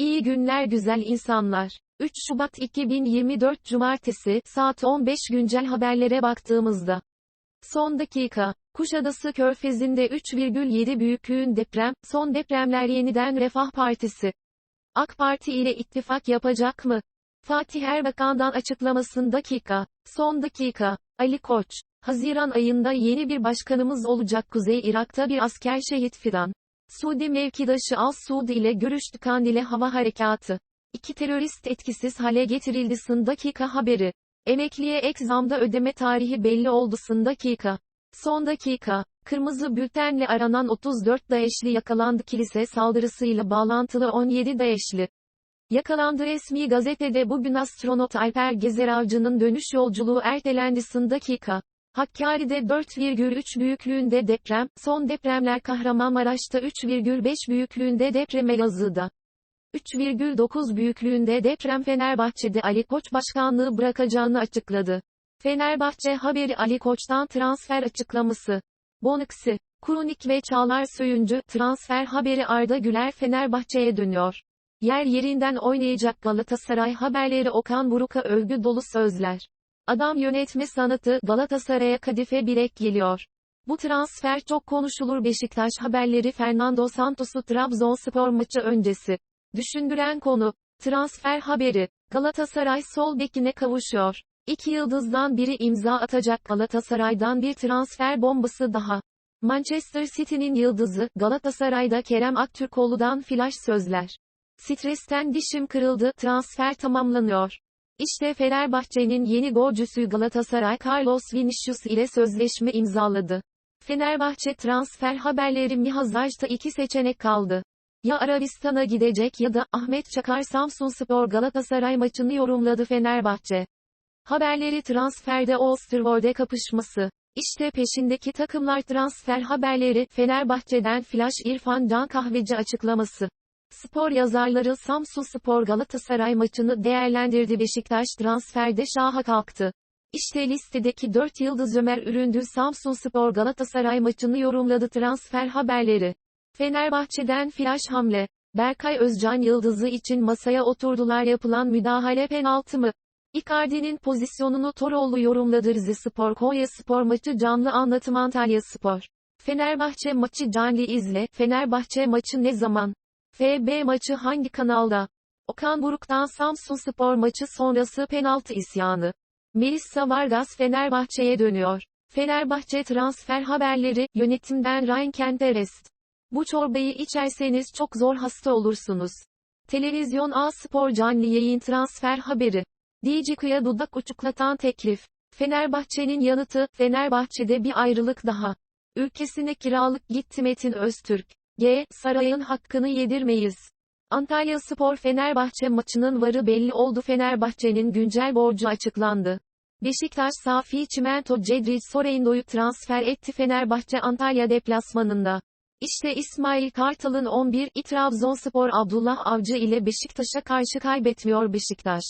İyi günler güzel insanlar. 3 Şubat 2024 Cumartesi, saat 15 güncel haberlere baktığımızda. Son dakika. Kuşadası Körfezi'nde 3,7 büyüklüğün deprem, son depremler yeniden Refah Partisi. AK Parti ile ittifak yapacak mı? Fatih Erbakan'dan açıklamasın dakika. Son dakika. Ali Koç. Haziran ayında yeni bir başkanımız olacak Kuzey Irak'ta bir asker şehit fidan. Suudi mevkidaşı Al Suudi ile görüştü Kandil'e hava harekatı. İki terörist etkisiz hale getirildi sın dakika haberi. Emekliye ek zamda ödeme tarihi belli oldu sın dakika. Son dakika. Kırmızı bültenle aranan 34 DAEŞ'li yakalandı kilise saldırısıyla bağlantılı 17 DAEŞ'li. Yakalandı resmi gazetede bugün astronot Alper Gezer Avcı'nın dönüş yolculuğu ertelendi sın dakika. Hakkari'de 4,3 büyüklüğünde deprem, son depremler Kahramanmaraş'ta 3,5 büyüklüğünde deprem Elazığ'da. 3,9 büyüklüğünde deprem Fenerbahçe'de Ali Koç başkanlığı bırakacağını açıkladı. Fenerbahçe haberi Ali Koç'tan transfer açıklaması. Bonuksi, Kurunik ve Çağlar Söyüncü, transfer haberi Arda Güler Fenerbahçe'ye dönüyor. Yer yerinden oynayacak Galatasaray haberleri Okan Buruk'a övgü dolu sözler. Adam yönetme sanatı Galatasaray'a kadife bilek geliyor. Bu transfer çok konuşulur Beşiktaş haberleri Fernando Santos'u Trabzonspor maçı öncesi. Düşündüren konu. Transfer haberi. Galatasaray sol bekine kavuşuyor. İki yıldızdan biri imza atacak Galatasaray'dan bir transfer bombası daha. Manchester City'nin yıldızı, Galatasaray'da Kerem Aktürkoğlu'dan flash sözler. Stresten dişim kırıldı, transfer tamamlanıyor. İşte Fenerbahçe'nin yeni golcüsü Galatasaray Carlos Vinicius ile sözleşme imzaladı. Fenerbahçe transfer haberleri Mihazaj'ta iki seçenek kaldı. Ya Arabistan'a gidecek ya da Ahmet Çakar Samsunspor Galatasaray maçını yorumladı Fenerbahçe. Haberleri transferde Osterwolde kapışması. İşte peşindeki takımlar transfer haberleri Fenerbahçe'den Flash İrfan Can Kahveci açıklaması. Spor yazarları Samsun Spor Galatasaray maçını değerlendirdi Beşiktaş transferde şaha kalktı. İşte listedeki 4 yıldız Ömer Üründü Samsun Spor Galatasaray maçını yorumladı transfer haberleri. Fenerbahçe'den flash hamle. Berkay Özcan Yıldızı için masaya oturdular yapılan müdahale penaltı mı? Icardi'nin pozisyonunu Toroğlu yorumladı Rize Spor Konya Spor maçı canlı anlatım Antalya Spor. Fenerbahçe maçı canlı izle. Fenerbahçe maçı ne zaman? FB maçı hangi kanalda? Okan Buruk'tan Samsun Spor maçı sonrası penaltı isyanı. Melissa Vargas Fenerbahçe'ye dönüyor. Fenerbahçe transfer haberleri, yönetimden Ryan Kenterest. Bu çorbayı içerseniz çok zor hasta olursunuz. Televizyon A Spor canlı yayın transfer haberi. Diciku'ya dudak uçuklatan teklif. Fenerbahçe'nin yanıtı, Fenerbahçe'de bir ayrılık daha. Ülkesine kiralık gitti Metin Öztürk. G. Saray'ın hakkını yedirmeyiz. Antalya Spor Fenerbahçe maçının varı belli oldu Fenerbahçe'nin güncel borcu açıklandı. Beşiktaş Safi Çimento Cedric Soreyndo'yu transfer etti Fenerbahçe Antalya deplasmanında. İşte İsmail Kartal'ın 11, Trabzonspor Abdullah Avcı ile Beşiktaş'a karşı kaybetmiyor Beşiktaş.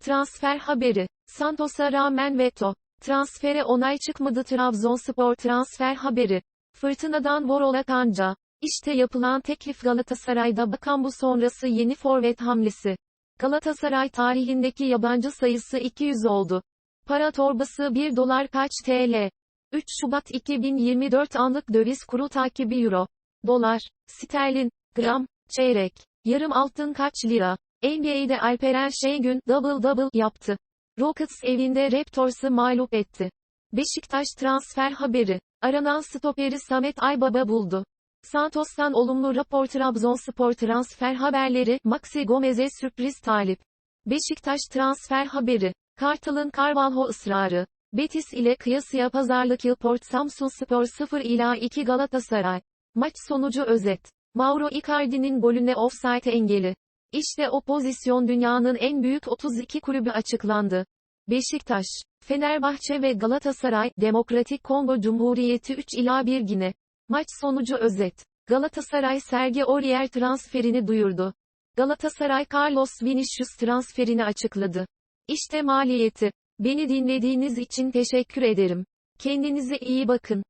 Transfer haberi. Santos'a rağmen veto. Transfere onay çıkmadı Trabzonspor transfer haberi. Fırtınadan Vorol'a kanca. İşte yapılan teklif Galatasaray'da bakan bu sonrası yeni forvet hamlesi. Galatasaray tarihindeki yabancı sayısı 200 oldu. Para torbası 1 dolar kaç TL? 3 Şubat 2024 anlık döviz kuru takibi euro. Dolar, sterlin, gram, çeyrek, yarım altın kaç lira? NBA'de Alperen Şengün double double yaptı. Rockets evinde Raptors'ı mağlup etti. Beşiktaş transfer haberi. Aranan stoperi Samet Aybaba buldu. Santos'tan olumlu rapor Trabzonspor transfer haberleri, Maxi Gomez'e sürpriz talip. Beşiktaş transfer haberi. Kartal'ın Carvalho ısrarı. Betis ile kıyasıya pazarlık Yılport Samsun Spor 0 ila 2 Galatasaray. Maç sonucu özet. Mauro Icardi'nin golüne offside engeli. İşte o pozisyon dünyanın en büyük 32 kulübü açıklandı. Beşiktaş, Fenerbahçe ve Galatasaray, Demokratik Kongo Cumhuriyeti 3 ila 1 Gine. Maç sonucu özet. Galatasaray Sergi Aurier transferini duyurdu. Galatasaray Carlos Vinicius transferini açıkladı. İşte maliyeti. Beni dinlediğiniz için teşekkür ederim. Kendinize iyi bakın.